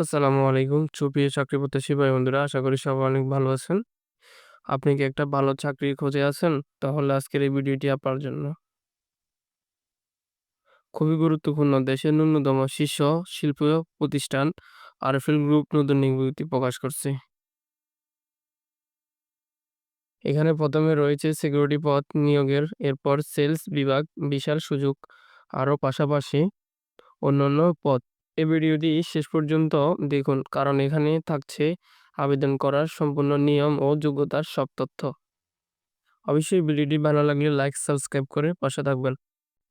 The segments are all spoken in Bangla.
আসসালামু আলাইকুম। সুপ্রিয় চাকরি প্রত্যাশী ভাই বন্ধুরা, আশা করি সবাই অনেক ভালো আছেন। আপনি কি একটা ভালো চাকরির খোঁজে আছেন? তাহলে আজকের এই ভিডিওটি আপনার জন্য। খুবই গুরুত্বপূর্ণ। দেশের ন্যূনতম শীর্ষ শিল্প প্রতিষ্ঠান আরএফএল গ্রুপ নতুন বিজ্ঞপ্তি প্রকাশ করছে। এখানে প্রথমে রয়েছে সিকিউরিটি পদ নিয়োগের। এরপর সেলস বিভাগ বিশাল সুযোগ। আরও পাশাপাশি অন্যান্য পদ। এই ভিডিওটি শেষ পর্যন্ত দেখুন, কারণ এখানে থাকছে আবেদন করার সম্পূর্ণ নিয়ম ও যোগ্যতার সব তথ্য। অবশ্যই ভিডিওটি ভালো লাগলে লাইক, সাবস্ক্রাইব করে পাশে থাকবেন।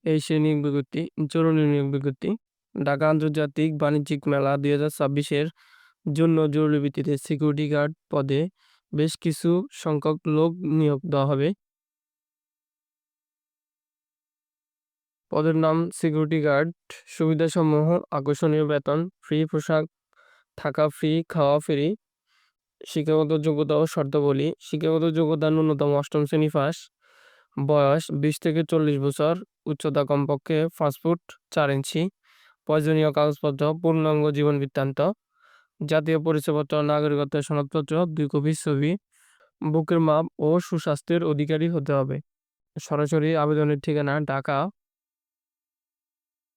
এই সেই নিয়োগ বিজ্ঞপ্তি জরুরি নিয়োগ বিজ্ঞপ্তি, ঢাকা আন্তর্জাতিক বাণিজ্যিক মেলা দুই হাজার ছাব্বিশের জন্য জরুরি ভিত্তিতে সিকিউরিটি গার্ড পদে বেশ কিছু সংখ্যক লোক নিয়োগ দেওয়া হবে। পদের নাম সিকিউরিটি গার্ড, সুবিধাসমূহ আকর্ষণীয় বেতন, ফ্রি পোশাক, থাকা ফ্রি, খাওয়া ফ্রি, শিক্ষাগত যোগ্যতা ও শর্তাবলী, শিক্ষাগত যোগ্যতা ন্যূনতম অষ্টম শ্রেণি পাস, বয়স বিশ থেকে চল্লিশ বছর, উচ্চতা কমপক্ষে পাঁচ ফুট চার ইঞ্চি, প্রয়োজনীয় কাগজপত্র, পূর্ণাঙ্গ জীবন বৃত্তান্ত, জাতীয় পরিচয়পত্র, নাগরিকত্বের সনদপত্র, দুই কপি ছবি, বুকের মাপ ও সুস্বাস্থ্যের অধিকারী হতে হবে। সরাসরি আবেদনের ঠিকানা ঢাকা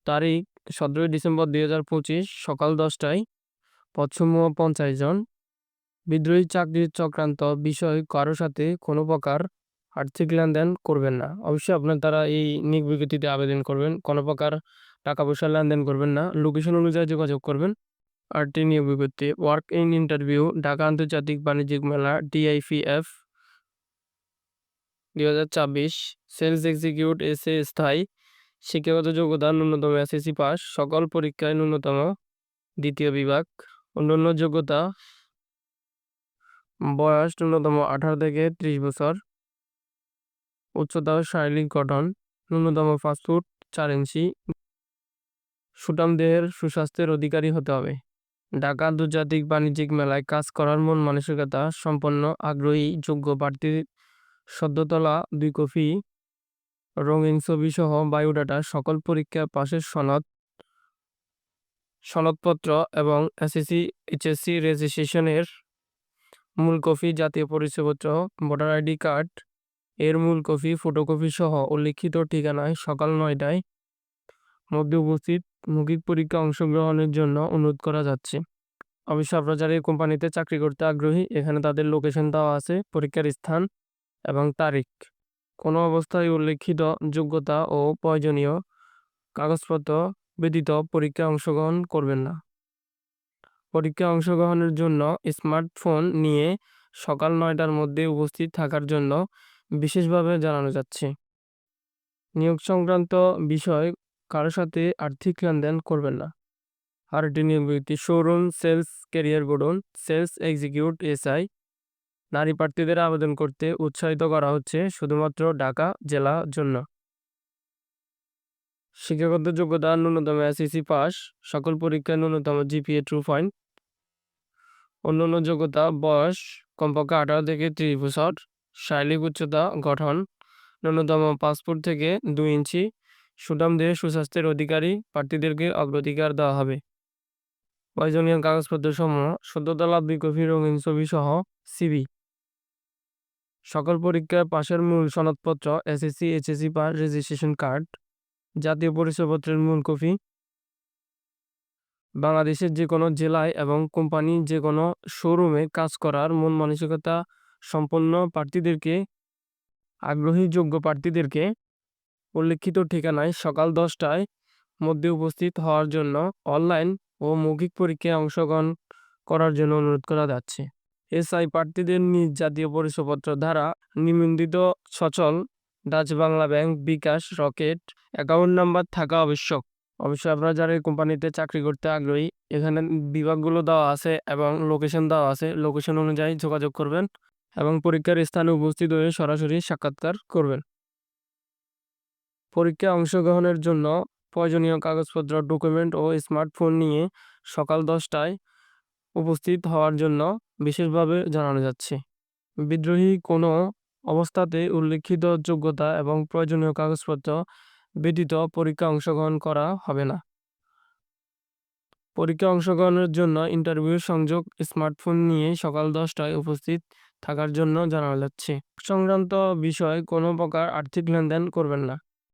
তারিখ সতেরোই ডিসেম্বর দুই হাজার পঁচিশ সকাল দশটায় পদসমূহ পঞ্চাশ জন। বিদ্রোহী চাকরির চক্রান্ত বিষয় কারোর সাথে কোনো প্রকার আর্থিক লেনদেন করবেন না। অবশ্যই আপনার তারা এই নিক বিজ্ঞপ্তিতে আবেদন করবেন, কোনো প্রকার টাকা পয়সা লেনদেন করবেন না। লোকেশন অনুযায়ী যোগাযোগ করবেন। আরটি নিয়োগ বিজ্ঞপ্তি, ওয়ার্ক ইন ইন্টারভিউ, ঢাকা আন্তর্জাতিক বাণিজ্যিক মেলা, ডিআইপিএফ, দুই হাজার ছাব্বিশ, সেলস এক্সিকিউট এস স্থায়ী শিক্ষাগত যোগ্যতা ন্যূনতম এসএসসি পাস, সকল পরীক্ষায় ন্যূনতম দ্বিতীয় বিভাগ। অন্যান্য যোগ্যতা, বয়স ন্যূনতম আঠারো থেকে ত্রিশ বছর। উচ্চতা শারীরিক গঠন, ন্যূনতম পাঁচ ফুট চার ইঞ্চি। সুটাম দেহের সুস্বাস্থ্যের অধিকারী হতে হবে। ঢাকা আন্তর্জাতিক বাণিজ্যিক মেলায় কাজ করার মন মানসিকতা সম্পন্ন, আগ্রহী, যোগ্য প্রার্থী সদ্যতলা দুই কপি রঙিন ছবি সহ বায়োডাটা সকল পরীক্ষা পাশের সনদ, সনদপত্র এবং এসএসসি এইচএসসি রেজিস্ট্রেশনের মূল কপি, জাতীয় পরিচয়পত্র ভোটার আইডি কার্ড এর মূল কপি ফটোকপি সহ উল্লিখিত ঠিকানায় সকাল নয়টায় মধ্যে উপস্থিত। মৌখিক পরীক্ষা অংশগ্রহণের জন্য অনুরোধ করা যাচ্ছে। অবশ্য আপনারা যারা এই কোম্পানিতে চাকরি করতে আগ্রহী। এখানে তাদের লোকেশন দেওয়া আছে, পরীক্ষার স্থান এবং তারিখ। কোনো অবস্থায় উল্লেখিত যোগ্যতা ও প্রয়োজনীয় কাগজপত্র ব্যতীত পরীক্ষায় অংশগ্রহণ করবেন না। পরীক্ষায় অংশগ্রহণের জন্য স্মার্টফোন নিয়ে সকাল নয়টার মধ্যে উপস্থিত থাকার জন্য বিশেষভাবে জানানো যাচ্ছে। নিয়োগ সংক্রান্ত বিষয় কারও সাথে আর্থিক লেনদেন করবেন না। আর নিয়োগ ব্যক্তি শোরুম, সেলস, ক্যারিয়ার গোডন, সেলস এক্সিকিউট, এসআই নারী প্রার্থীদের আবেদন করতে উৎসাহিত করা হচ্ছে শুধুমাত্র ঢাকা জেলা জন্য। শিক্ষাগত যোগ্যতা ন্যূনতম এসএসসি পাস, সকল পরীক্ষায় ন্যূনতম জিপিএ টু পয়েন্ট। অন্যান্য যোগ্যতা বয়স কমপক্ষে আঠারো থেকে ত্রিশ বছর। শারীরিক উচ্চতা গঠন ন্যূনতম পাসপোর্ট থেকে দুই ইঞ্চি। সুঠাম দেহে সুস্বাস্থ্যের অধিকারী প্রার্থীদেরকে অগ্রাধিকার দেওয়া হবে। প্রয়োজনীয় কাগজপত্র সমূহ সদ্যতলা কপি রঙিন ছবি সহ সিবি। সকল পরীক্ষায় পাশের মূল সনদপত্র SSC HSC pass registration card জাতীয় পরিচয়পত্রের মূল কপি। বাংলাদেশের যে কোনো জেলায় এবং কোম্পানি যে কোনো শোরুমে কাজ করার মন মানসিকতা সম্পন্ন প্রার্থীদেরকে, আগ্রহী যোগ্য প্রার্থীদেরকে উল্লেখিত ঠিকানায় সকাল দশটায় মধ্যে উপস্থিত হওয়ার জন্য অনলাইন ও মৌখিক পরীক্ষায় অংশগ্রহণ করার জন্য অনুরোধ করা যাচ্ছে। এসআই প্রার্থীদের নিজ জাতীয় পরিচয়পত্র দ্বারা নিবন্ধিত সচল Dutch Bangla bank, bKash, Rocket account number থাকা আবশ্যক। অবশ্যই আপনারা যারা এই কোম্পানিতে চাকরি করতে আগ্রহী, এখানে বিভাগগুলো দেওয়া আছে এবং লোকেশন দেওয়া আছে। লোকেশন অনুযায়ী যোগাযোগ করবেন এবং পরীক্ষার স্থানে উপস্থিত হয়ে সরাসরি সাক্ষাৎকার করবেন। পরীক্ষায় অংশগ্রহণের জন্য প্রয়োজনীয় কাগজপত্র ডকুমেন্ট ও স্মার্টফোন নিয়ে সকাল দশটায় উপস্থিত হওয়ার জন্য বিশেষভাবে জানানো যাচ্ছে বিদ্রোহী কোনো অবস্থাতে উল্লেখিত যোগ্যতা এবং প্রয়োজনীয় কাগজপত্র ব্যতীত পরীক্ষা অংশগ্রহণ করা হবে না পরীক্ষা অংশগ্রহণের জন্য ইন্টারভিউ, সংযোগ, স্মার্টফোন নিয়ে সকাল ১০টায় উপস্থিত থাকার জন্য জানানো যাচ্ছে। সংক্রান্ত বিষয়ে কোনো প্রকার আর্থিক লেনদেন করবেন না।